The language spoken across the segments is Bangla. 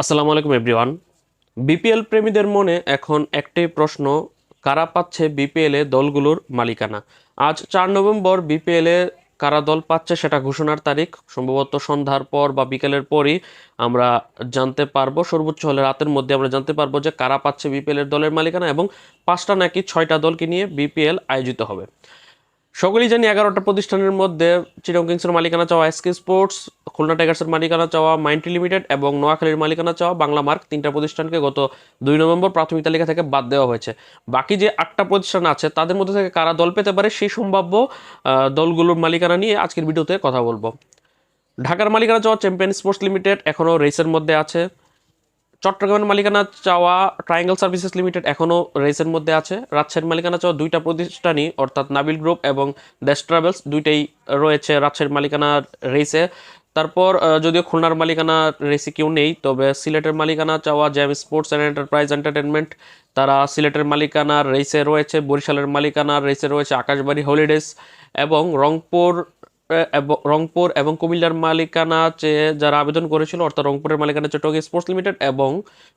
আসসালামু আলাইকুম এভরিওয়ান বিপিএল প্রেমীদের মনে এখন একটাই প্রশ্ন, কারা পাচ্ছে বিপিএল দলগুলোর মালিকানা? আজ চার নভেম্বর বিপিএল কারা দল পাচ্ছে সেটা ঘোষণার তারিখ, সম্ভবত সন্ধ্যার পর বা বিকেলের পরই আমরা জানতে পারব। সর্বোচ্চ হলে রাতের মধ্যে আমরা জানতে পারব যে কারা পাচ্ছে বিপিএল এর দলের মালিকানা এবং পাঁচটা নাকি ছয়টা দলকে নিয়ে বিপিএল আয়োজিত হবে। সকলেই জানি এগারোটা প্রতিষ্ঠানের মধ্যে চিরং কিংসের মালিকানা চাওয়া এসকে স্পোর্টস, খুলনা টাইগার্সের মালিকানা চাওয়া মাইন্ট্রি লিমিটেড এবং নোয়াখালীর মালিকানা চাওয়া বাংলা মার্ক তিনটা প্রতিষ্ঠানকে গত দুই নভেম্বর প্রাথমিক তালিকা থেকে বাদ দেওয়া হয়েছে। বাকি যে আটটা প্রতিষ্ঠান আছে, তাদের মধ্যে থেকে কারা দল পেতে পারে সেই সম্ভাব্য দলগুলোর মালিকানা নিয়ে আজকের ভিডিওতে কথা বলব। ঢাকার মালিকানা চাওয়া চ্যাম্পিয়ন স্পোর্টস লিমিটেড এখনও রেসের মধ্যে আছে। চট্টগ্রামের মালিকানা চাওয়া ট্রায়াঙ্গেল সার্ভিসেস লিমিটেড এখনও রেসের মধ্যে আছে। রাজশাহীর মালিকানা চাওয়া দুইটা প্রতিষ্ঠানই, অর্থাৎ নাবিল গ্রুপ এবং দেশ ট্রাভেলস, দুইটাই রয়েছে রাজশাহীর মালিকানার রেসে। তারপর যদিও খুলনার মালিকানা রেসে কেউ নেই, তবে সিলেটের মালিকানা চাওয়া Jam sports and enterprise entertainment, তারা সিলেটের মালিকানার রেসে রয়েছে, বরিশালের মালিকানার রেসে রয়েছে আকাশবাড়ি হলিডেজ এবং রংপুর রংপুর এবং কুমিল্লার মালিকানা চেয়ে যারা আবেদন করেছিল, অর্থাৎ রংপুরের মালিকানা টোকি স্পোর্টস লিমিটেড এবং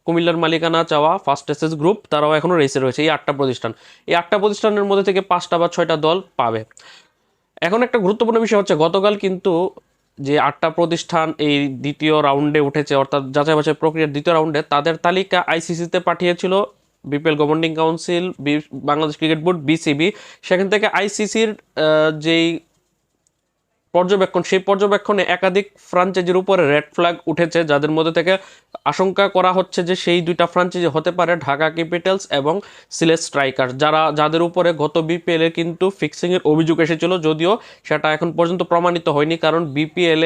কুমিল্লার মালিকানা চাওয়া ফার্স্ট এসএস গ্রুপ, তারাও এখনও রেসে রয়েছে। এই আটটা প্রতিষ্ঠান। এই আটটা প্রতিষ্ঠানের মধ্যে থেকে পাঁচটা বা ছয়টা দল পাবে। এখন একটা গুরুত্বপূর্ণ বিষয় হচ্ছে, গতকাল কিন্তু যে আটটা প্রতিষ্ঠান এই দ্বিতীয় রাউন্ডে উঠেছে, অর্থাৎ যাচাই বাছাই প্রক্রিয়ার দ্বিতীয় রাউন্ডে তাদের তালিকা আইসিসিতে পাঠিয়েছিল BPL governing council Bangladesh cricket board BCB সেখান থেকে আইসিসির যেই পর্যবেক্ষণ, সেই পর্যবেক্ষণে একাধিক ফ্রাঞ্চাইজির উপরে রেড ফ্ল্যাগ উঠেছে, যাদের মধ্যে থেকে আশঙ্কা করা হচ্ছে যে সেই দুইটা ফ্রাঞ্চাইজি হতে পারে ঢাকা ক্যাপিটালস এবং সিলেট স্ট্রাইকার যারা, যাদের উপরে গত বিপিএলে কিন্তু ফিক্সিংয়ের অভিযোগ এসেছিল, যদিও সেটা এখন পর্যন্ত প্রমাণিত হয়নি, কারণ বিপিএল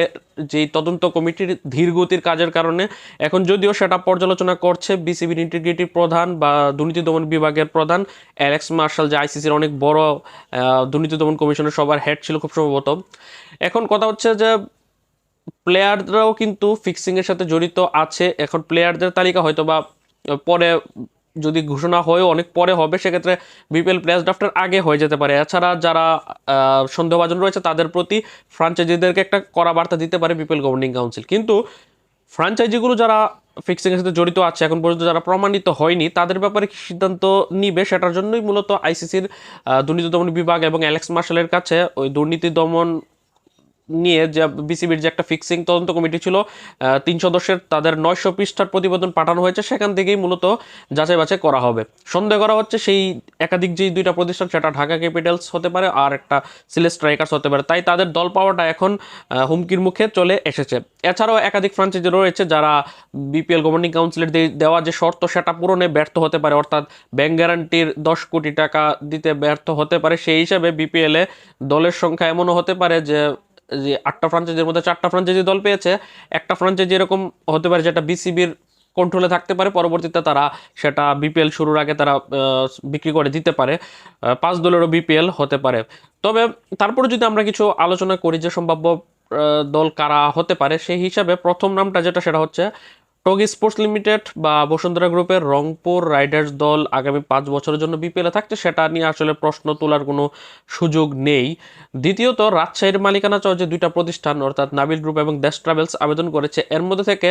যেই তদন্ত কমিটির ধীরগতির কাজের কারণে এখন যদিও সেটা পর্যালোচনা করছে বিসিবির ইন্টিগ্রিটি প্রধান বা দুর্নীতি দমন বিভাগের প্রধান অ্যালেক্স মার্শাল, যে আইসিসির অনেক বড় দুর্নীতি দমন কমিশনের সবার হেড ছিল খুব সম্ভবত। এখন কথা হচ্ছে যে প্লেয়াররাও কিন্তু ফিক্সিংয়ের সাথে জড়িত আছে। এখন প্লেয়ারদের তালিকা হয়তো বা পরে যদি ঘোষণা হয়েও অনেক পরে হবে, সেক্ষেত্রে বিপিএল প্লেয়ার্স ড্রাফটের আগে হয়ে যেতে পারে। এছাড়া যারা সন্দেহভাজন রয়েছে, তাদের প্রতি ফ্রাঞ্চাইজিদেরকে একটা কড়া বার্তা দিতে পারে বিপিএল গভর্নিং কাউন্সিল কিন্তু ফ্রাঞ্চাইজিগুলো যারা ফিক্সিংয়ের সাথে জড়িত আছে, এখন পর্যন্ত যারা প্রমাণিত হয়নি, তাদের ব্যাপারে কি সিদ্ধান্ত নিবে সেটার জন্যই মূলত আইসিসির দুর্নীতি দমন বিভাগ এবং অ্যালেক্স মার্শালের কাছে ওই দুর্নীতি দমন নিয়ে যে বিসিবির যে একটা ফিক্সিং তদন্ত কমিটি ছিল তিন সদস্যের তাদের নয়শো পৃষ্ঠার প্রতিবেদন পাঠানো হয়েছে, সেখান থেকেই মূলত যাচাই বাছাই করা হবে। সন্দেহ করা হচ্ছে সেই একাধিক যেই দুইটা প্রতিষ্ঠান, সেটা ঢাকা ক্যাপিটালস হতে পারে আর একটা সিলেট স্ট্রাইকার্স হতে পারে। তাই তাদের দল পাওয়াটা এখন হুমকির মুখে চলে এসেছে। এছাড়াও একাধিক ফ্রাঞ্চাইজি রয়েছে যারা বিপিএল গভর্নিং কাউন্সিলের দেওয়া যে শর্ত, সেটা পূরণে ব্যর্থ হতে পারে। অর্থাৎ ব্যাংক গ্যারান্টির দশ কোটি টাকা দিতে ব্যর্থ হতে পারে। সেই হিসাবে বিপিএলে দলের সংখ্যা এমনও হতে পারে যে যে আটটা ফ্রাঞ্চাইজির মধ্যে চারটা ফ্রাঞ্চাইজি দল পেয়েছে, একটা ফ্রাঞ্চাইজি এরকম হতে পারে যেটা বিসিবির কন্ট্রোলে থাকতে পারে, পরবর্তীতে তারা সেটা বিপিএল শুরুর আগে তারা বিক্রি করে দিতে পারে পাঁচ দলেরও বিপিএল হতে পারে। তবে তারপরে যদি আমরা কিছু আলোচনা করি যে সম্ভাব্য দল কারা হতে পারে, সেই হিসাবে প্রথম নামটা যেটা সেটা হচ্ছে টগি স্পোর্টস লিমিটেড বা বসুন্ধরা গ্রুপের রংপুর রাইডার্স দল আগামী পাঁচ বছরের জন্য বিপিএলে থাকছে, সেটা নিয়ে আসলে প্রশ্ন তোলার কোনো সুযোগ নেই। দ্বিতীয়ত, রাজশাহীর মালিকানা চাওয়া যে দুইটা প্রতিষ্ঠান, অর্থাৎ নাবিল গ্রুপ এবং দেশ ট্রাভেলস আবেদন করেছে, এর মধ্যে থেকে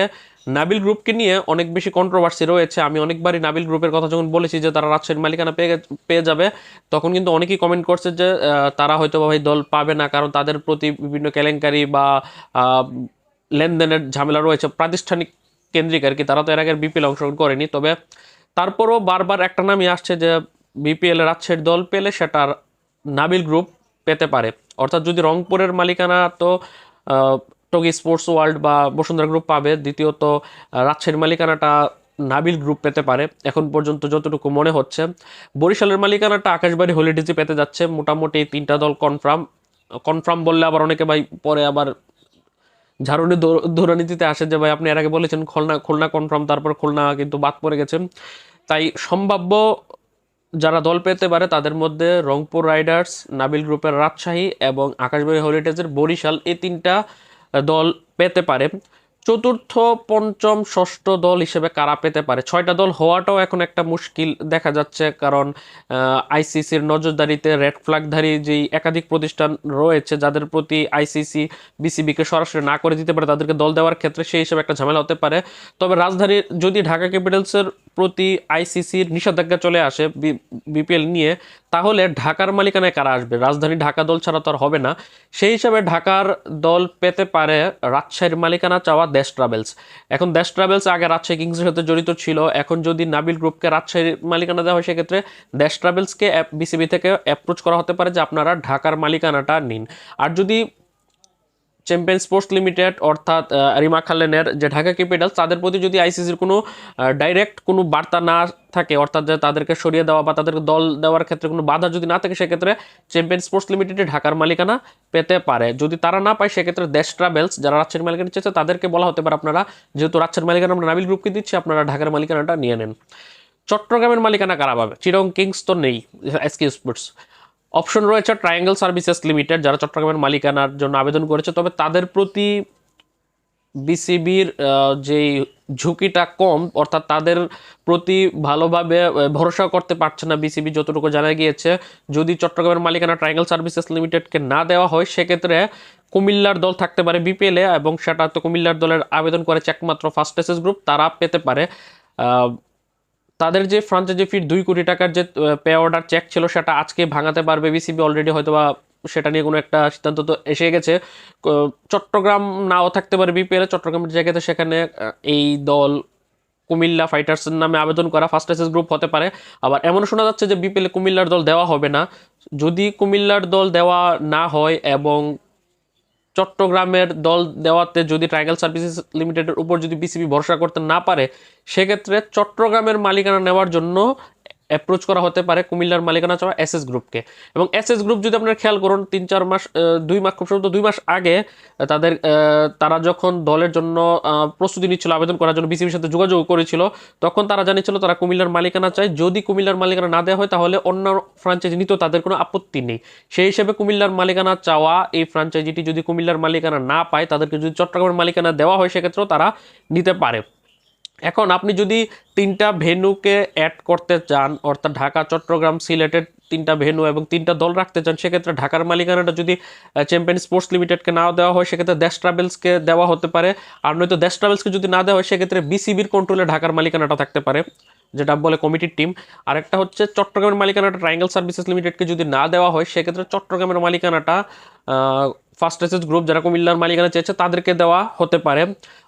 নাবিল গ্রুপকে নিয়ে অনেক বেশি কন্ট্রোভার্সি রয়েছে। আমি অনেকবারই নাবিল গ্রুপের কথা যখন বলেছি যে তারা রাজশাহীর মালিকানা পেয়ে পেয়ে যাবে, তখন কিন্তু অনেকেই কমেন্ট করছে যে তারা হয়তো ভাই দল পাবে না, কারণ তাদের প্রতি বিভিন্ন কেলেঙ্কারি বা লেনদেনের ঝামেলা রয়েছে। প্রাতিষ্ঠানিক কেন্দ্রিক আর কি, তারা তো এর আগে বিপিএল অংশগ্রহণ করেনি। তবে তারপরও বারবার একটা নামই আসছে যে বিপিএল রাজশাহীর দল পেলে সেটার নাবিল গ্রুপ পেতে পারে। অর্থাৎ যদি রংপুরের মালিকানা তো টগি স্পোর্টস ওয়ার্ল্ড বা বসুন্ধরা গ্রুপ পাবে, দ্বিতীয়ত রাজশাহীর মালিকানাটা নাবিল গ্রুপ পেতে পারে। এখন পর্যন্ত যতটুকু মনে হচ্ছে, বরিশালের মালিকানাটা আকাশবাড়ি হলিডেজে পেতে যাচ্ছে। মোটামুটি তিনটা দল কনফার্ম কনফার্ম বললে আবার অনেকে ভাই পরে আবার ঝাড়ুনি ধরানীতিতে আসে যে, ভাই, আপনি এর আগে বলেছেন, খুলনা খুলনা কনফার্ম তারপর খুলনা কিন্তু বাদ পড়ে গেছে তাই সম্ভাব্য যারা দল পেতে পারে, তাদের মধ্যে রংপুর রাইডার্স, নাবিল গ্রুপের রাজশাহী এবং আকাশবাড়ি হলিডেজের বরিশাল, এই তিনটা দল পেতে পারে। চতুর্থ, পঞ্চম, ষষ্ঠ দল হিসেবে কারা পেতে পারে? ছয়টা দল হওয়াটাও এখন একটা মুশকিল দেখা যাচ্ছে, কারণ আইসিসির নজরদারিতে রেড ফ্ল্যাগধারী যেই একাধিক প্রতিষ্ঠান রয়েছে, যাদের প্রতি আইসিসি বিসিবিকে সরাসরি না করে দিতে পারে, তাদেরকে দল দেওয়ার ক্ষেত্রে সেই হিসেবে একটা ঝামেলা হতে পারে। তবে রাজধানীর যদি ঢাকা ক্যাপিটালসের প্রতি আইসিসির নিষেধাজ্ঞা চলে আসে বিপিএল নিয়ে, তাহলে ঢাকার মালিকানায় কারা আসবে? রাজধানী ঢাকা দল ছাড়া তো আর হবে না। সেই হিসাবে ঢাকার দল পেতে পারে রাজশাহীর মালিকানা চাওয়া দেশ ট্রাভেলস। এখন দেশ ট্রাভেলস আগে রাজশাহী কিংসের সাথে জড়িত ছিল। এখন যদি নাবিল গ্রুপকে রাজশাহীর মালিকানা দেওয়া হয়, সেক্ষেত্রে দেশ ট্রাভেলসকে বিসিবি থেকে অ্যাপ্রোচ করা হতে পারে যে আপনারা ঢাকার মালিকানাটা নিন। আর যদি চ্যাম্পিয়ন স্পোর্টস লিমিটেড অর্থাৎ রিমা খালেনের যে ঢাকা ক্যাপিটালস তাদের প্রতি যদি আইসিসির কোনো ডাইরেক্ট কোনো বার্তা না থাকে, অর্থাৎ যে তাদেরকে সরিয়ে দেওয়া বা তাদেরকে দল দেওয়ার ক্ষেত্রে কোনো বাধা যদি না থাকে, সেক্ষেত্রে চ্যাম্পিয়ন স্পোর্টস লিমিটেডে ঢাকার মালিকানা পেতে পারে। যদি তারা না পায়, সেক্ষেত্রে দেশ ট্রাভেলস যারা রাজশাহীর মালিকানা চেয়েছে, তাদেরকে বলা হতে পারে আপনারা, যেহেতু রাজশাহীর মালিকানা আমরা নাবিল গ্রুপকে দিচ্ছি, আপনারা ঢাকার মালিকানাটা নিয়ে নেন। চট্টগ্রামের মালিকানা কারা পাবে? চিরং কিংস তো নেই এসকে স্পোর্টস অপশন রয়েছে ট্রায়াঙ্গেল সার্ভিসেস লিমিটেড যারা চট্টগ্রামের মালিকানার জন্য আবেদন করেছে। তবে তাদের প্রতি বিসিবির যেই ঝুঁকিটা কম, অর্থাৎ তাদের প্রতি ভালোভাবে ভরসা করতে পারছে না বিসিবি, যতটুকু জানা গিয়েছে। যদি চট্টগ্রামের মালিকানা ট্রায়াঙ্গেল সার্ভিসেস লিমিটেডকে না দেওয়া হয়, সেক্ষেত্রে কুমিল্লার দল থাকতে পারে বিপিএলে, এবং সেটা তো কুমিল্লার দলের আবেদন করেছে একমাত্র ফার্স্ট এসএস গ্রুপ তারা পেতে পারে। তাদের যে ফ্রাঞ্চাইজি ফির দুই কোটি টাকার যে পে অর্ডার চেক ছিল, সেটা আজকে ভাঙাতে পারবে বিসিবি অলরেডি হয়তো বা সেটা নিয়ে কোনো একটা সিদ্ধান্ত তো এসে গেছে। চট্টগ্রাম নাও থাকতে পারে বিপিএল চট্টগ্রামের জায়গাতে সেখানে এই দল কুমিল্লা ফাইটার্সের নামে আবেদন করা ফার্স্ট এসএস গ্রুপ হতে পারে। আবার এমন শোনা যাচ্ছে যে বিপিএলে কুমিল্লার দল দেওয়া হবে না। যদি কুমিল্লার দল দেওয়া না হয় এবং চট্টগ্রামের দল দেওয়াতে যদি ট্রায়াঙ্গেল সার্ভিসেস লিমিটেডের উপর যদি বিসিবি ভরসা করতে না পারে, সেক্ষেত্রে চট্টগ্রামের মালিকানা নেওয়ার জন্য অ্যাপ্রোচ করা হতে পারে কুমিল্লার মালিকানা চাওয়া এস এস গ্রুপকে এবং এসএস গ্রুপ যদি আপনারা খেয়াল করুন, তিন, চার মাস দুই মাস, খুব সম্ভবত দুই মাস আগে তাদের তারা যখন দলের জন্য প্রস্তুতি নিচ্ছিল, আবেদন করার জন্য বিসিবির সাথে যোগাযোগ করেছিল, তখন তারা জানিয়েছিল তারা কুমিল্লার মালিকানা চায়। যদি কুমিল্লার মালিকানা না দেওয়া হয়, তাহলে অন্য ফ্রাঞ্চাইজি নিতেও তাদের কোনো আপত্তি নেই। সেই হিসেবে কুমিল্লার মালিকানা চাওয়া, এই ফ্রাঞ্চাইজিটি যদি কুমিল্লার মালিকানা না পায়, তাদেরকে যদি চট্টগ্রামের মালিকানা দেওয়া হয়, সেক্ষেত্রেও তারা নিতে পারে। এখন আপনি যদি তিনটা ভেন্যুকে অ্যাড করতে চান, অর্থাৎ ঢাকা, চট্টগ্রাম, সিলেটের তিনটা ভেন্যু এবং তিনটা দল রাখতে চান, সেক্ষেত্রে ঢাকার মালিকানাটা যদি চ্যাম্পিয়ন স্পোর্টস লিমিটেডকে না দেওয়া হয়, সেক্ষেত্রে দেশ ট্রাভেলসকে দেওয়া হতে পারে। আর নয়তো দেশ ট্রাভেলসকে যদি না দেওয়া হয়, সেক্ষেত্রে বিসিবির কন্ট্রোলে ঢাকার মালিকানাটা থাকতে পারে, যেটা বলে কমিটির টিম আরেকটা হচ্ছে চট্টগ্রামের মালিকানাটা ট্রায়াঙ্গেল সার্ভিসেস লিমিটেডকে যদি না দেওয়া হয়, সেক্ষেত্রে চট্টগ্রামের মালিকানাটা ফার্স্ট এসএস গ্রুপ যারা কুমিল্লার মালিকানা চেয়েছে, তাদেরকে দেওয়া হতে পারে।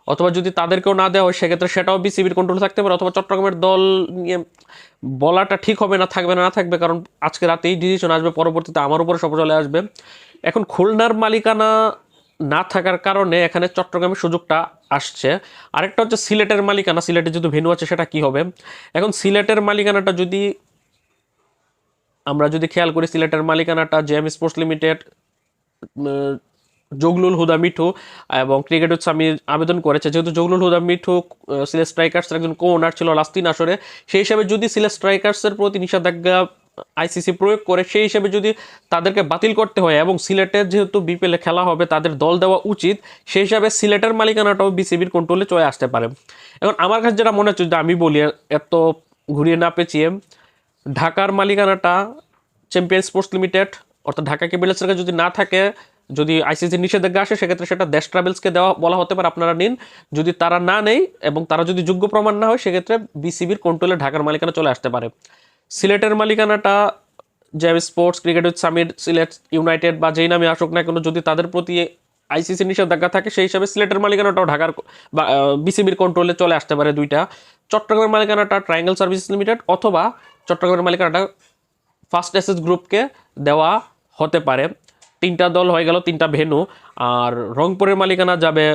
অথবা যদি তাদেরকেও না দেওয়া হয়, সেক্ষেত্রে সেটাও বিসিবির কন্ট্রোল থাকতে পারে। অথবা চট্টগ্রামের দল নিয়ে বলাটা ঠিক হবে না, থাকবে না না থাকবে, কারণ আজকে রাতেই ডিসিশন আসবে, পরবর্তীতে আমার উপরে সব চলে আসবে। এখন খুলনার মালিকানা না থাকার কারণে এখানে চট্টগ্রামের সুযোগটা আসছে। আরেকটা হচ্ছে সিলেটের মালিকানা, সিলেটে যদি ভেনু আছে, সেটা কি হবে? এখন সিলেটের মালিকানাটা যদি আমরা যদি খেয়াল করি, সিলেটের মালিকানাটা JM sports limited Joglul Huda Mithu এবং ক্রিকেট স্বামী আবেদন করেছে। যেহেতু জগলুল হুদা মিঠু সিলেট স্ট্রাইকার্সের একজন কো ওনার ছিল লাস্ট তিন আসরে, সেই হিসাবে যদি সিলেট স্ট্রাইকার্সের প্রতি নিষেধাজ্ঞা আইসিসি প্রয়োগ করে, সেই হিসেবে যদি তাদেরকে বাতিল করতে হয় এবং সিলেটের যেহেতু বিপিএলে খেলা হবে, তাদের দল দেওয়া উচিত, সেই হিসাবে সিলেটের মালিকানাটাও বিসিবির কন্ট্রোলে চলে আসতে পারে। এখন আমার কাছে যেটা মনে হচ্ছে যে আমি বলি, এত ঘুরিয়ে না পেঁচিয়ে, ঢাকার মালিকানাটা চ্যাম্পিয়ন স্পোর্টস লিমিটেড অর্থাৎ ঢাকা ক্যাপিটালসের যদি না থাকে যদি আইসিসি নিষেধাজ্ঞা আসে, সেক্ষেত্রে সেটা দেশ ট্রাভেলসকে দেওয়া বলা হতে পারে, আপনারা নিন। যদি তারা না নেই এবং তারা যদি যোগ্য প্রমাণ না হয়, সেক্ষেত্রে বিসিবির কন্ট্রোলে ঢাকার মালিকানা চলে আসতে পারে। সিলেটের মালিকানাটা Jam sports cricket summit Sylhet united বা যেই নামে আসুক না কেন, যদি তাদের প্রতি আইসিসি নিষেধাজ্ঞা থাকে, সেই হিসাবে সিলেটের মালিকানাটাও ঢাকার বা বিসিবির কন্ট্রোলে চলে আসতে পারে দুইটা। চট্টগ্রামের মালিকানাটা ট্রায়াঙ্গেল সার্ভিস লিমিটেড অথবা চট্টগ্রামের মালিকানাটা ফার্স্ট এসএস গ্রুপকে দেওয়া হতে পারে। তিনটা দল হয়ে গেল, তিনটা ভেনু আর রংপুরের মালিকানা যাবে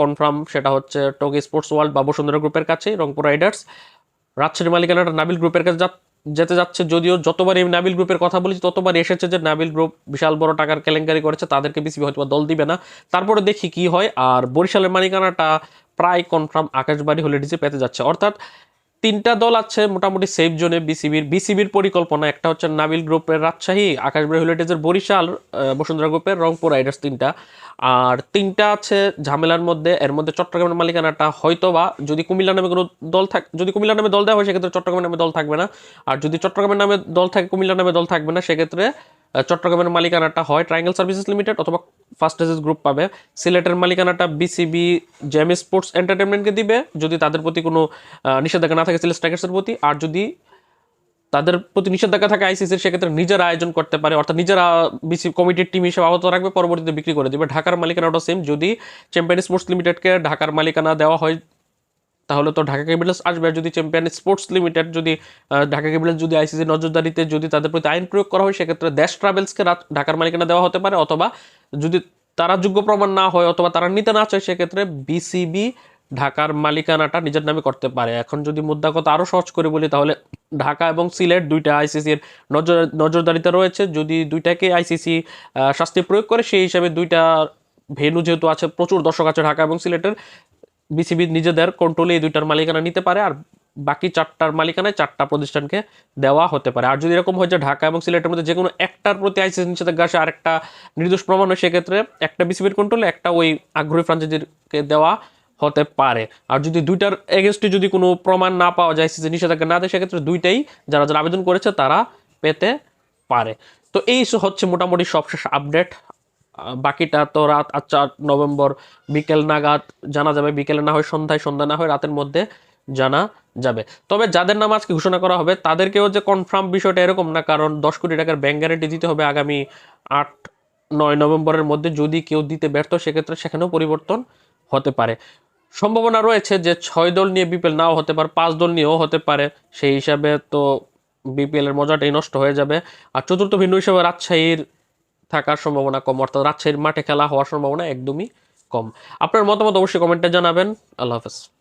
কনফার্ম সেটা হচ্ছে টোকি স্পোর্টস ওয়ার্ল্ড বা বসুন্ধরা গ্রুপের কাছে, রংপুর রাইডার্স রাজশাহীর মালিকানাটা নাবিল গ্রুপের কাছে যেতে যাচ্ছে, যদিও যতবার এই নাবিল গ্রুপের কথা বলেছি, ততবার এসেছে যে নাবিল গ্রুপ বিশাল বড় টাকার কেলেঙ্কারি করেছে, তাদেরকে বিসিবি হয়তো দল দিবে না। তারপরে দেখি কি হয়, আর বরিশালের মালিকানাটা প্রায় কনফার্ম আকাশবাড়ি হলিডেজে পেতে যাচ্ছে। অর্থাৎ তিনটা দল আছে মোটামুটি সেফ জোনে বিসিবির বিসিবির পরিকল্পনা একটা হচ্ছে নাবিল গ্রুপের রাজশাহী, আকাশ হেরিটেজের বরিশাল বসুন্ধরা গ্রুপের রংপুর রাইডার্স তিনটা। আর তিনটা আছে ঝামেলার মধ্যে, এর মধ্যে চট্টগ্রামের মালিকানাটা হয়তো বা যদি কুমিল্লা নামে কোনো দল থাক, যদি কুমিল্লা নামে দল দেওয়া হয়, সেক্ষেত্রে চট্টগ্রামের নামে দল থাকবে না। আর যদি চট্টগ্রামের নামে দল থাকে, কুমিল্লা নামে দল থাকবে না, সেক্ষেত্রে চট্টগ্রামের মালিকানাটা হয় ট্রায়াঙ্গেল সার্ভিসেস লিমিটেড অথবা ফার্স্ট এসেস গ্রুপ পাবে। সিলেটের মালিকানাটা বিসিবি জেমি স্পোর্টস এন্টারটেনমেন্টকে দিবে। যদি তাদের প্রতি কোনো নিষেধাজ্ঞা না থাকে সিলেট স্ট্রাইকার্সের প্রতি, আর যদি তাদের প্রতি নিষেধাজ্ঞা থাকে আইসিসির সেক্ষেত্রে নিজেরা আয়োজন করতে পারে। অর্থাৎ নিজেরা বিসি কমিটির টিম হিসেবে আহত রাখবে পরবর্তীতে বিক্রি করে দেবে। ঢাকার মালিকানাটা সেম যদি চ্যাম্পিয়ন স্পোর্টস লিমিটেডকে ঢাকার মালিকানা দেওয়া হয়, তাহলে তো ঢাকা ক্যাপিটালস আসবে। যদি চ্যাম্পিয়ন স্পোর্টস লিমিটেড যদি ঢাকা ক্যাপিটালস যদি আইসিসি নজরদারিতে যদি তাদের প্রতি আইন প্রয়োগ করা হয়, সেক্ষেত্রে দেশ ট্রাভেলসকে ঢাকার মালিকানা দেওয়া হতে পারে। অথবা যদি তারা যোগ্য প্রমাণ না হয় অথবা তারা নিতে না চায়, সেক্ষেত্রে বিসিবি ঢাকার মালিকানাটা নিজের নামে করতে পারে। এখন যদি মুদ্রা কথা আরও সহজ করে বলি, তাহলে ঢাকা এবং সিলেট দুইটা আইসিসির নজর, নজরদারিতে রয়েছে। যদি দুইটাকে আইসিসি শাস্তি প্রয়োগ করে, সেই হিসাবে দুইটা ভেন্যু যেহেতু আছে, প্রচুর দর্শক আছে ঢাকা এবং সিলেটের। বিসিবি নিজেদের কন্ট্রোলে এই দুইটার মালিকানা নিতে পারে। আর বাকি চারটার মালিকানায় চারটা প্রতিষ্ঠানকে দেওয়া হতে পারে। আর যদি এরকম হয় যে ঢাকা এবং সিলেটের মধ্যে যে কোনো একটার প্রতি আইসিসি নিষেধাজ্ঞা আসে, আরেকটা নির্দোষ প্রমাণ হয়, সেক্ষেত্রে একটা বিসিবির কন্ট্রোলে একটা ওই আগ্রহী ফ্রাঞ্চাইজিকে দেওয়া হতে পারে। আর যদি দুইটার এগেনস্টে যদি কোনো প্রমাণ না পাওয়া যায়, আইসিসি নিষেধাজ্ঞা না দেয়, সেক্ষেত্রে দুইটাই যারা যারা আবেদন করেছে, তারা পেতে পারে। তো এই হচ্ছে মোটামুটি সবশেষ আপডেট বাকিটা তো রাত আজ চার নভেম্বর বিকেল নাগাদ জানা যাবে। বিকেলে না হয় সন্ধ্যায়, সন্ধ্যা না হয় রাতের মধ্যে জানা যাবে। তবে যাদের নাম আজকে ঘোষণা করা হবে, তাদেরকেও যে কনফার্ম বিষয়টা এরকম না, কারণ দশ কোটি টাকার ব্যাংক গ্যারেন্টি দিতে হবে আগামী আট, নয় নভেম্বরের মধ্যে। যদি কেউ দিতে ব্যর্থ, সেক্ষেত্রে সেখানেও পরিবর্তন হতে পারে। সম্ভাবনা রয়েছে যে ছয় দল নিয়ে বিপিএল নাও হতে পারে, পাঁচ দল নিয়েও হতে পারে। সেই হিসাবে তো বিপিএল এর মজাটাই নষ্ট হয়ে যাবে। আর চতুর্থ ভিন্ন হিসাবে রাজশাহীর থাকার সম্ভাবনা কম, অর্থাৎ রাজশাহীর মাঠে খেলা হওয়ার সম্ভাবনা একদমই কম। আপনার মতামত অবশ্যই কমেন্টে জানাবেন। আল্লাহ হাফেজ।